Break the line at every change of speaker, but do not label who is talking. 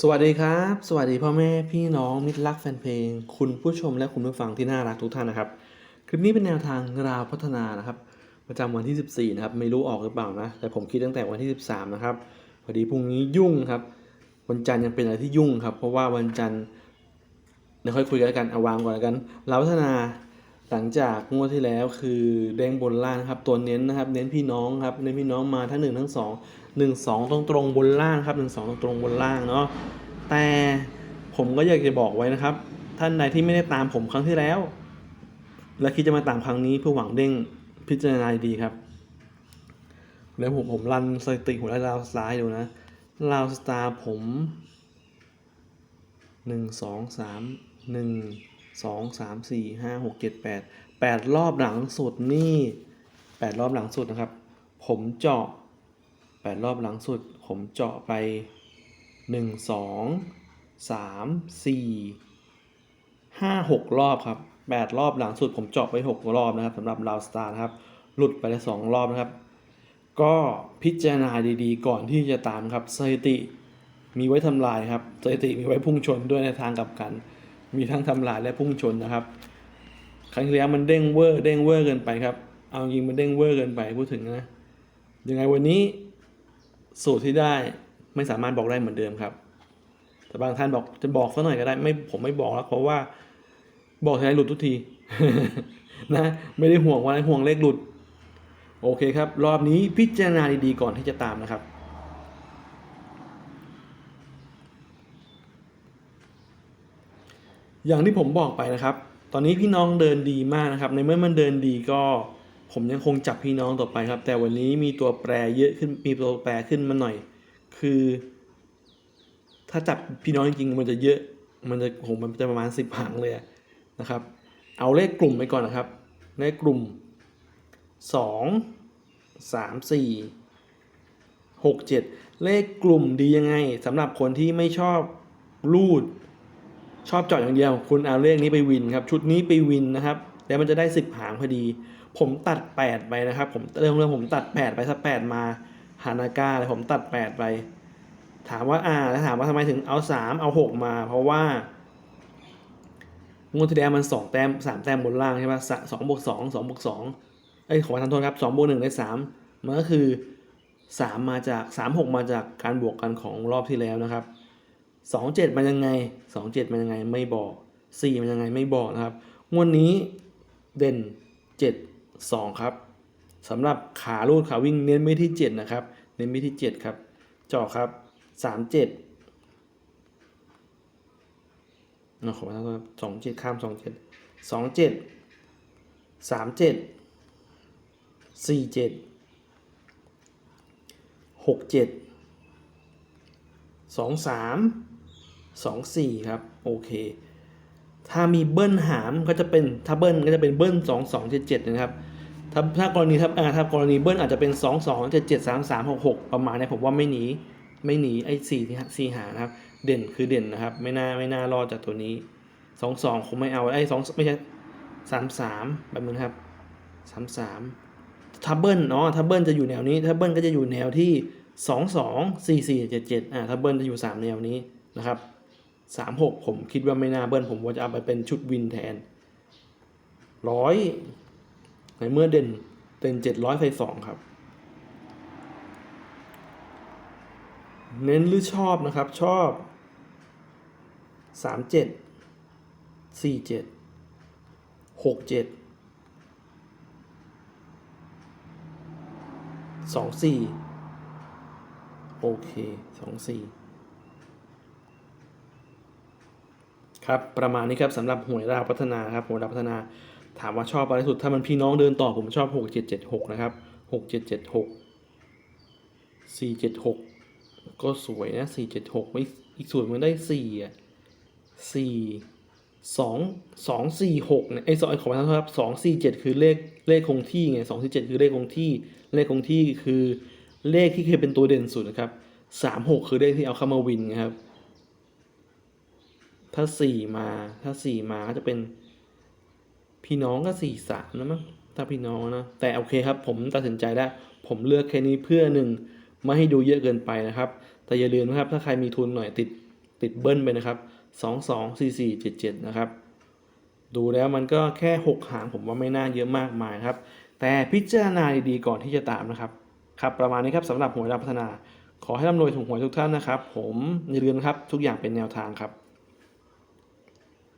สวัสดีครับ สวัสดีพ่อแม่พี่น้องมิตรรักแฟนเพลง คุณผู้ชมและคุณผู้ฟังที่น่ารักทุกท่านนะครับ คลิปนี้เป็นแนวทางราวพัฒนานะครับ ประจำวันที่ 14 นะครับ ไม่รู้ออกหรือเปล่านะ แต่ผมคิดตั้งแต่วันที่ 13 นะครับ พอดีพรุ่งนี้ยุ่งครับ วันจันทร์ยังเป็นอะไรที่ยุ่งครับ เพราะว่าวันจันทร์เดี๋ยวค่อยคุยกันแล้วกันเอาวางก่อนแล้วกันราวพัฒนา หลังจากงวดที่แล้วคือแดงบนล่างครับตัวเน้นนะครับ เน้นพี่น้องครับเน้นพี่น้องมาทั้งหนึ่งทั้งสองหนึ่งสองตรงตรงบนล่างครับหนึ่งสองตรงตรงบนล่างเนาะแต่ผมก็อยากจะบอกไว้นะครับ ท่านใดที่ไม่ได้ตามผมครั้งที่แล้ว และคิดจะมาตามครั้งนี้เพื่อหวังเด้งพิจารณาดีครับแล้วผมผมรันสถิติหัวลาวสตาร์ดูนะลาวสตาร์ผมหนึ่งสองสามหนึ่ง สองสามสี่ห้าหกเจ็ดแปดแปดรอบหลังสุดนี่แปดรอบหลังสุดนะครับ ผมเจาะแปดรอบหลังสุด ผมเจาะไปหนึ่งสองสามสี่ห้าหกรอบครับแปดรอบหลังสุด ผมเจาะไปหกรอบนะครับสำหรับลาวสตาร์นะครับ หลุดไปได้สองรอบนะครับ ก็พิจารณาดีๆ ก่อนที่จะตามครับสถิติมีไว้ทำลายครับสถิติมีไว้พุ่งชนด้วยในทางกลับกัน มีทั้งทำลายและพุ่งชนนะครับ ครั้งที่แล้วมันเด้งเวอร์เด้งเวอร์เกินไปครับ เอาจริงมันเด้งเวอร์เกินไปพูดถึงนะ ยังไงวันนี้สูตรที่ได้ไม่สามารถบอกได้เหมือนเดิมครับ แต่บางท่านบอกจะบอกสักหน่อยก็ได้ไม่ผมไม่บอกแล้วเพราะว่าบอกทีไรหลุดทุกทีนะไม่ได้ห่วงว่าห่วงเลขหลุด โอเคครับ รอบนี้พิจารณาดีๆก่อนที่จะตามนะครับ อย่างที่ผมบอกไปนะครับ ตอนนี้พี่น้องเดินดีมากนะครับ ในเมื่อมันเดินดีก็ ผมยังคงจับพี่น้องต่อไปครับ แต่วันนี้มีตัวแปรเยอะขึ้น มีตัวแปรขึ้นมาหน่อย คือ ถ้าจับพี่น้องจริงๆมันจะเยอะ มันจะผมมันจะประมาณสิบหางเลยนะครับ เอาเลขกลุ่มไปก่อนนะครับ เลขกลุ่มสองสามสี่หกเจ็ดเลขกลุ่มดียังไงสำหรับคนที่ไม่ชอบรูด ชอบเจาะอย่างเดียว คุณเอาเลขนี้ไปวินครับ ชุดนี้ไปวินนะครับ แล้วมันจะได้สิบหางพอดี ผมตัดแปดไปนะครับ ผมเรื่องเรื่องผมตัดแปดไปถ้าแปดมาฮานาก้าเลยผมตัดแปดไป ถามว่าอ่าแล้วถามว่าทำไมถึงเอาสามเอาหกมา เพราะว่างวดที่แล้วมันสองแต้มสามแต้มบนล่างใช่ไหมสองบวกสองสองบวกสองเอ้ยขอทานโทษครับสองบวกหนึ่งได้สามมันก็คือสามมาจากสามหกมาจากการบวกกันของรอบที่แล้วนะครับ สองเจ็ดมันยังไงสองเจ็ดมันยังไงไม่บอกสี่มันยังไงไม่บอกนะครับงวดนี้เด่นเจ็ดสองครับสำหรับขาลูดขาวิ่งเน้นไปที่เจ็ดนะครับเน้นไปที่เจ็ดครับจาะครับสามเจ็ดนะขอมาแล้วครับสองเจ็ดข้ามสองเจ็ดสองเจ็ดสามเจ็ดสี่เจ็ดหกเจ็ดสองสาม สองสี่ครับ โอเค ถ้ามีเบิ้ลหามก็จะเป็นถ้าเบิ้ลก็จะเป็นเบิ้ลสองสองเจ็ดเจ็ดนะครับ ถ้าถ้ากรณีถ้าอ่าถ้ากรณีเบิ้ลอาจจะเป็นสองสองเจ็ดเจ็ดสามสามหกหกประมาณนี้ผมว่าไม่หนีไม่หนีไอ้สี่ที่สี่หานะครับ เด่นคือเด่นนะครับ ไม่น่าไม่น่ารอดจากตัวนี้สองสองคงไม่เอาไอ้สองไม่ใช่สามสามแบบนึงครับสามสามถ้าเบิ้ลเนาะถ้าเบิ้ลจะอยู่แนวนี้ถ้าเบิ้ลก็จะอยู่แนวที่สองสองสี่สี่เจ็ดเจ็ดอ่าถ้าเบิ้ลจะอยู่สามแนวนี้นะครับ สามหกผมคิดว่าไม่น่าเบิ้ลผมว่าจะเอาไปเป็นชุดวินแทนร้อยในเมื่อเด่นเด่นเจ็ดร้อยใส่สองครับ เน้นหรือชอบนะครับชอบสามเจ็ดสี่เจ็ดหกเจ็ดสองสี่โอเคสองสี่ ครับประมาณนี้ครับสำหรับหวยดาวพัฒนาครับหวยดาวพัฒนาถามว่าชอบอะไรสุดถ้ามันพี่น้องเดินต่อผมชอบหกเจ็ดเจ็ดหกนะครับหกเจ็ดเจ็ดหกสี่เจ็ดหกก็สวยนะสี่เจ็ดหกไม่อีกส่วนมันได้สี่อะสี่สองสองสี่หกเนี่ยไอ้สองขอประทานครับสองสี่เจ็ดคือเลขเลขคงที่ไงสองสี่เจ็ดคือเลขคงที่ เลขคงที่คือเลขที่เคยเป็นตัวเด่นสุดนะครับสามหกคือเลขที่เอาเข้ามาวินนะครับ ถ้าสี่มาถ้าสี่มาก็จะเป็น พี่น้องก็สี่สามนะมั้งถ้าพี่น้องนะแต่โอเคครับ ผมตัดสินใจได้ ผมเลือกแค่นี้เพื่อหนึ่งไม่ให้ดูเยอะเกินไปนะครับ แต่อย่าลืมนะครับ ถ้าใครมีทุนหน่อยติดติดเบิ้ลไปนะครับสองสองสี่สี่เจ็ดเจ็ดนะครับ ดูแล้วมันก็แค่หกหางผมว่าไม่น่าเยอะมากมายครับ แต่พิจารณาดีๆก่อนที่จะตามนะครับ ครับประมาณนี้ครับสำหรับหวยรับพัฒนา ขอให้ร่ำรวยถูกหวยทุกท่านนะครับ ผมอย่าลืมนะครับทุกอย่างเป็นแนวทางครับ